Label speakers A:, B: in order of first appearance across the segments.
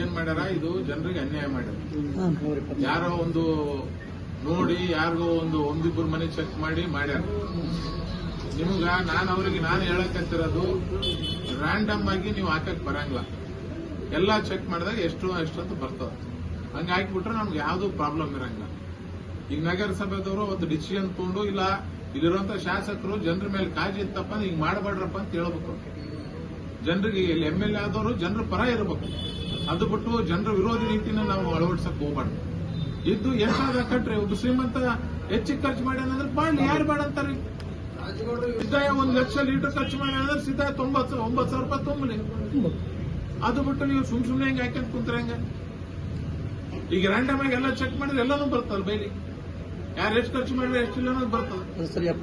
A: ಏನ್ ಮಾಡ್ಯಾರ? ಇದು ಜನರಿಗೆ ಅನ್ಯಾಯ ಮಾಡ್ಯಾರ. ಯಾರೋ ಒಂದು ನೋಡಿ ಯಾರಿಗೋ ಒಂದು ಒಂದಿಬ್ಬರು ಮನೆ ಚೆಕ್ ಮಾಡಿ ಮಾಡ್ಯಾರ. ನಿಮ್ಗ ನಾನು ಅವ್ರಿಗೆ ನಾನು ಹೇಳಕತ್ತಿರೋದು ರ್ಯಾಂಡಮ್ ಆಗಿ ನೀವು ಹಾಕಕ್ ಬರಂಗಿಲ್ಲ. ಎಲ್ಲಾ ಚೆಕ್ ಮಾಡಿದಾಗ ಎಷ್ಟು ಎಷ್ಟಂತ ಬರ್ತದ. ಹಂಗ ಹಾಕಿಬಿಟ್ರೆ ನಮ್ಗೆ ಯಾವ್ದು ಪ್ರಾಬ್ಲಮ್ ಇರಂಗಿಲ್ಲ. ಈಗ ನಗರಸಭೆದವರು ಒಂದು ಡಿಸಿಷನ್ ತಗೊಂಡು ಇಲ್ಲ ಇಲ್ಲಿರುವಂತ ಶಾಸಕರು ಜನರ ಮೇಲೆ ಕಾಜಿ ಇತ್ತಪ್ಪ ಹಿಂಗ್ ಮಾಡಬೇಡ್ರಪ್ಪ ಅಂತ ಹೇಳ್ಬೇಕು. ಜನರಿಗೆ ಇಲ್ಲಿ ಎಂ ಎಲ್ ಎ ಆದವರು ಜನರ ಪರ ಇರಬೇಕು. ಅದು ಬಿಟ್ಟು ಜನರ ವಿರೋಧಿ ನೀತಿನ ನಾವು ಅಳವಡಿಸಕ್ ಹೋಗ್ಬಾರ್ದು. ಇದ್ದು ಎಷ್ಟಾದ ಕಟ್ರಿ ಒಬ್ಬ ಶ್ರೀಮಂತ ಹೆಚ್ಚಿಗೆ ಖರ್ಚು ಮಾಡ್ಯಾನಂದ್ರೆ ಬಾಳ್ಲಿ ಯಾರು ಬೇಡ ಅಂತಾರೆ. ಸಿದ್ದಾಯ ಒಂದ್ ಲಕ್ಷ ಲೀಟರ್ ಖರ್ಚು ಮಾಡ್ಯಾನಂದ್ರೆ ಸಿದ್ದಾಯ ತೊಂಬತ್ತು, ಒಂಬತ್ತು ಸಾವಿರ ರೂಪಾಯಿ ತುಂಬಲಿ. ಅದು ಬಿಟ್ಟು ನೀವು ಸುಮ್ ಸುಮ್ನೆ ಹೆಂಗ್ ಹಾಕ್ಯಂತ ಕುಂತ್ರೆ ಹೆಂಗ? ಈಗ ರ್ಯಾಂಡಮ್ ಆಗಿ ಎಲ್ಲ ಚೆಕ್ ಮಾಡಿದ್ರೆ ಎಲ್ಲಾನು ಬರ್ತಾರ ಬೈಲಿ. ಯಾರು ಎಷ್ಟು ಖರ್ಚು ಮಾಡಿದ್ರೆ ಎಷ್ಟಿಲ್ಲ ಅನ್ನೋದು ಬರ್ತದೆ.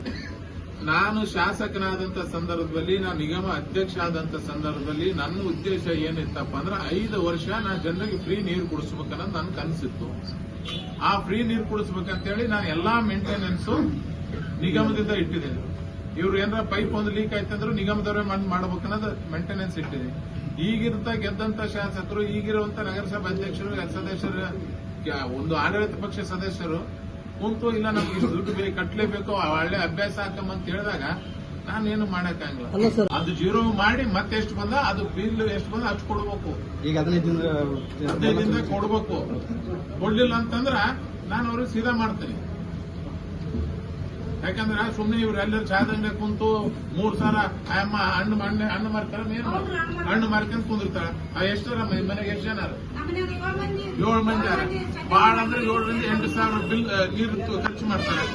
A: ನಾನು ಶಾಸಕನಾದಂತ ಸಂದರ್ಭದಲ್ಲಿ, ನಾನು ನಿಗಮ ಅಧ್ಯಕ್ಷ ಆದಂತ ಸಂದರ್ಭದಲ್ಲಿ ನನ್ನ ಉದ್ದೇಶ ಏನಿತ್ತಪ್ಪ ಅಂದ್ರೆ ಐದು ವರ್ಷ ನಾನು ಜನರಿಗೆ ಫ್ರೀ ನೀರು ಕುಡಿಸ್ಬೇಕನ್ನೋದು ನನ್ನ ಕನಸಿತ್ತು ಆ ಫ್ರೀ ನೀರು ಕುಡಿಸ್ಬೇಕಂತೇಳಿ ನಾನು ಎಲ್ಲಾ ಮೇಂಟೆನೆನ್ಸ್ ನಿಗಮದಿಂದ ಇಟ್ಟಿದ್ದೇನೆ. ಇವ್ರು ಏನಾರ ಪೈಪ್ ಒಂದು ಲೀಕ್ ಆಯ್ತಂದ್ರು ನಿಗಮದವರೇ ಮಾಡ್ಬೇಕನ್ನೋದು ಮೇಂಟೆನೆನ್ಸ್ ಇಟ್ಟಿದೆ ಈಗಿರ್ತ ಗೆದ್ದಂತ ಶಾಸಕರು, ಈಗಿರುವಂತ ನಗರಸಭಾ ಅಧ್ಯಕ್ಷರು, ಸದಸ್ಯರು ಒಂದು ಆಡಳಿತ ಪಕ್ಷ ಸದಸ್ಯರು ಕುಂತು ಇಲ್ಲ ನಮ್ಗೆ ಇಷ್ಟು ದುಡ್ಡು ಬೇಕು ಕಟ್ಲೇಬೇಕು ಆ ಒಳ್ಳೆ ಅಭ್ಯಾಸ ಅಂತ ಹೇಳಿದಾಗ ನಾನೇನು ಮಾಡಕ್ಕಾಗಲ್ಲ
B: ಸರ್.
A: ಅದು ಜೀರೋ ಮಾಡಿ ಮತ್ತೆ ಎಷ್ಟು ಬಂದ ಅದು ಬಿಲ್ ಎಷ್ಟು ಬಂದ ಅಷ್ಟು ಕೊಡ್ಬೇಕು.
C: ಈಗ ಹದಿನೈದು
A: ಹದಿನೈದಿಂದ ಕೊಡ್ಬೇಕು. ಕೊಡ್ಲಿಲ್ಲ ಅಂತಂದ್ರ ನಾನು ಅವ್ರಿಗೆ ಸೀದಾ ಮಾಡ್ತೀನಿ. ಯಾಕಂದ್ರ ಸುಮ್ನೆ ಇವ್ರು ಎಲ್ಲರೂ ಸಾಧನೆ ಕುಂತು ಮೂರ್ ಸಲ ಅಮ್ಮ ಹಣ್ಣು ಮಣ್ಣೆ ಹಣ್ಣು ಮಾರ್ತಾರ ಏನು ಹಣ್ಣು ಮಾರ್ಕೊಂಡ್ ಕುಂದಿರ್ತಾರ. ಎಷ್ಟರ ಮನೆಗೆ ಎಷ್ಟು ಜನ ಏಳು ಮಂದಿ. ಬಾಳ ಅಂದ್ರೆ ಏಳರಿಂದ ಎಂಟು ಸಾವಿರ ಬಿಲ್ ನೀರು ಖರ್ಚು ಮಾಡ್ತಾರೆ.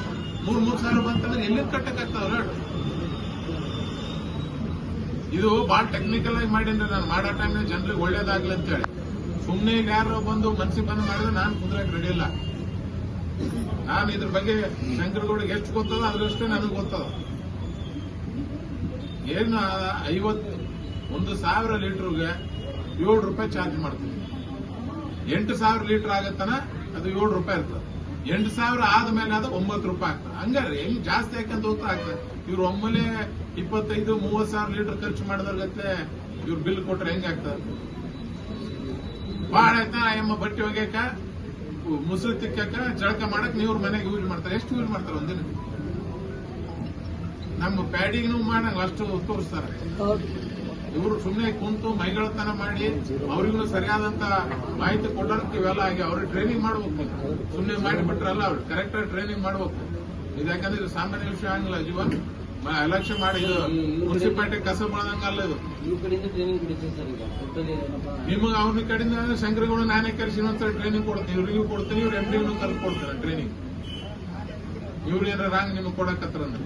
A: ಮೂರ್ ಮೂರ್ ಸಾವಿರ ಬಂತಂದ್ರೆ ಎಲ್ಲಿ ಕಟ್ಟಕ್ಕಾಗ್ತಾವ್ರ ಇದು ಬಹಳ ಟೆಕ್ನಿಕಲ್ ಆಗಿ ಮಾಡೀನಿ ನಾನು ಮಾಡೋ ಟೈಮ್ ಜನರಿಗೆ ಒಳ್ಳೇದಾಗ್ಲಿ ಅಂತ ಹೇಳಿ ಸುಮ್ನೆ ಈಗ ಯಾರೋ ಬಂದು ಮನ್ಸಿಗೆ ಬಂದು ಮಾಡಿದ್ರೆ ನಾನು ಕುಂದ್ರಕ್ ರೆಡಿ ಇಲ್ಲ. ನಾನು ಇದ್ರ ಬಗ್ಗೆ ಶಂಕರಗೌಡಿಗೆ ಎಷ್ಟು ಗೊತ್ತದ, ಅದ್ರಷ್ಟೇ ನನಗೆ ಗೊತ್ತದ. ಏನು, ಐವತ್ತು, ಒಂದು ಸಾವಿರ ಲೀಟರ್ಗೆ ಏಳು ರೂಪಾಯಿ ಚಾರ್ಜ್ ಮಾಡ್ತೀನಿ ಎಂಟು ಸಾವಿರ ಲೀಟರ್ ಆಗತ್ತನ ಅದು ಏಳು ರೂಪಾಯಿ ಇರ್ತದೆ. ಎಂಟು ಸಾವಿರ ಆದ್ಮೇಲೆ ಅದು ಒಂಬತ್ತು ರೂಪಾಯಿ ಆಗ್ತದೆ. ಹಂಗಾರೆ ಹೆಂಗ್ ಜಾಸ್ತಿ ಯಾಕಂತ ಹೋಗ್ತಾ ಆಗ್ತದೆ. ಇವ್ರು ಒಮ್ಮೆಲೆ ಇಪ್ಪತ್ತೈದು ಮೂವತ್ ಸಾವಿರ ಲೀಟರ್ ಖರ್ಚು ಮಾಡಿದ್ರಗತ್ಲೆ ಇವ್ರು ಬಿಲ್ ಕೊಟ್ರೆ ಹೆಂಗ್ ಆಗ್ತದೆ? ಬಾಳ ಆಯ್ತಾ ಎಮ್ಮ ಬಟ್ಟೆ ಒಗ್ಯಾಕ ಮುಸುರು ತಿಕ್ಕಾಕ ಜಳಕ ಮಾಡಕ್ ನೀವ್ರ ಮನೆಗೆ ಯೂಸ್ ಮಾಡ್ತಾರೆ. ಎಷ್ಟು ಯೂಸ್ ಮಾಡ್ತಾರೆ ಒಂದಿನ? ನಮ್ಮ ಪ್ಯಾಡಿಗೂ ಮಾಡಂಗ ಅಷ್ಟು ತೋರಿಸ್ತಾರೆ. ಇವರು ಸುಮ್ಮನೆ ಕುಂತು ಮೈಗಳತನ ಮಾಡಿ ಅವ್ರಿಗೂ ಸರಿಯಾದಂತ ಮಾಹಿತಿ ಕೊಡೋದಕ್ಕೆ ಇವೆಲ್ಲ ಆಗಿ ಅವ್ರಿಗೆ ಟ್ರೈನಿಂಗ್ ಮಾಡ್ಬೇಕು. ಸುಮ್ಮನೆ ಮಾಡಿಬಿಟ್ರಲ್ಲ ಅವ್ರು. ಕರೆಕ್ಟ್ ಆಗಿ ಟ್ರೈನಿಂಗ್ ಮಾಡ್ಬೇಕು. ಇದು ಯಾಕಂದ್ರೆ ಸಾಮಾನ್ಯ ವಿಷಯ ಆಗಿಲ್ಲ ಜೀವನ್ ಎಲೆಕ್ಷನ್ ಮಾಡಿ ಮುನ್ಸಿಪಾಲ್ಟಿ ಕಸ ಬಳದಂಗಲ್ಲ ಇದು. ನಿಮಗೆ ಅವ್ನ ಕಡೆಯಿಂದ ಶಂಕರಗೌಡ ನಾನೇ ಕರೆಸಿ ಇನ್ನೊಂದ್ಸಲ ಟ್ರೈನಿಂಗ್ ಕೊಡ್ತೀನಿ. ಇವ್ರಿಗೂ ಕೊಡ್ತೀನಿ ಇವ್ರು ಎಂ ಡಿಗೂ ಕೊಡ್ತಾರೆ ಟ್ರೈನಿಂಗ್ ಇವ್ರು ಏನಾರ ರಾಂಗ್ ನಿಮಗೆ ಕೊಡಕತ್ತಾರಂದ್ರೆ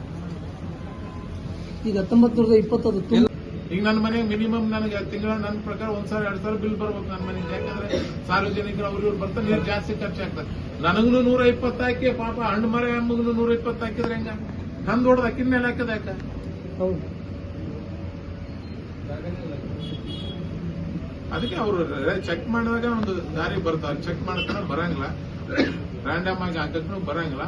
B: ಈಗ ಹತ್ತೊಂಬತ್ತು ನೂರದ ಇಪ್ಪತ್ತದು
A: ಈಗ ನನ್ನ ಮನೆಗೆ ಮಿನಿಮಮ್ ನನಗೆ ತಿಂಗಳ ನನ್ನ ಪ್ರಕಾರ ಒಂದ್ ಸಾವಿರ ಎರಡ್ ಸಾವಿರ ಬಿಲ್ ಬರ್ಬೇಕು ನನ್ನ ಮನೆಗೆ. ಯಾಕಂದ್ರೆ ಸಾರ್ವಜನಿಕರು ಅವ್ರು ಇವ್ರು ಬರ್ತಾರೆ ನೀರು ಜಾಸ್ತಿ ಖರ್ಚಾಗ್ತದೆ. ನನಗೂ ನೂರ ಇಪ್ಪತ್ತು ಹಾಕಿ ಪಾಪ ಹಣ್ಣು ಮರ ಎಂಬುಗೂ ನೂರ ಇಪ್ಪತ್ತು ಹಾಕಿದ್ರೆ ಹೆಂಗ? ನಂದು ಹೊಡೆದ ಅಕ್ಕಿನ ಮೇಲೆ ಹಾಕದ ಯಾಕ?
B: ಹೌದು.
A: ಅದಕ್ಕೆ ಅವರು ಚೆಕ್ ಮಾಡಿದಾಗ ಒಂದು ದಾರಿ ಬರ್ತಾರೆ ಚೆಕ್ ಮಾಡ್ಕೊಂಡು ಬರಂಗಿಲ್ಲ. ರ್ಯಾಂಡಮ್ ಆಗಿ ಹಾಕಕ್ಕೂ ಬರಂಗಿಲ್ಲ.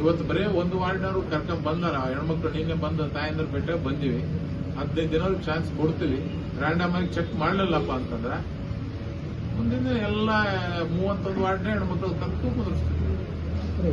A: ಇವತ್ತು ಬರೀ ಒಂದು ವಾರ್ಡ್ನವರು ಕರ್ಕೊಂಡ್ ಬಂದಾರ. ಹೆಣ್ಮಕ್ಳು ನಿನ್ನೆ ಬಂದ ತಾಯಂದ್ರ ಬಿಟ್ಟರೆ ಬಂದಿವಿ. ಹದಿನೈದು ದಿನ ಚಾನ್ಸ್ ಕೊಡ್ತೀವಿ. ರ್ಯಾಂಡಮ್ ಆಗಿ ಚೆಕ್ ಮಾಡ್ಲಿಲ್ಲಪ್ಪ ಅಂತಂದ್ರ ಮುಂದಿನ ಎಲ್ಲ ಮೂವತ್ತೊಂದು ವಾರ್ಡ್ನ ಹೆಣ್ಮಕ್ಳು ಕರ್ಕೊಂಡು ಕುಂದಿರ್ಸ್ತೀವಿ.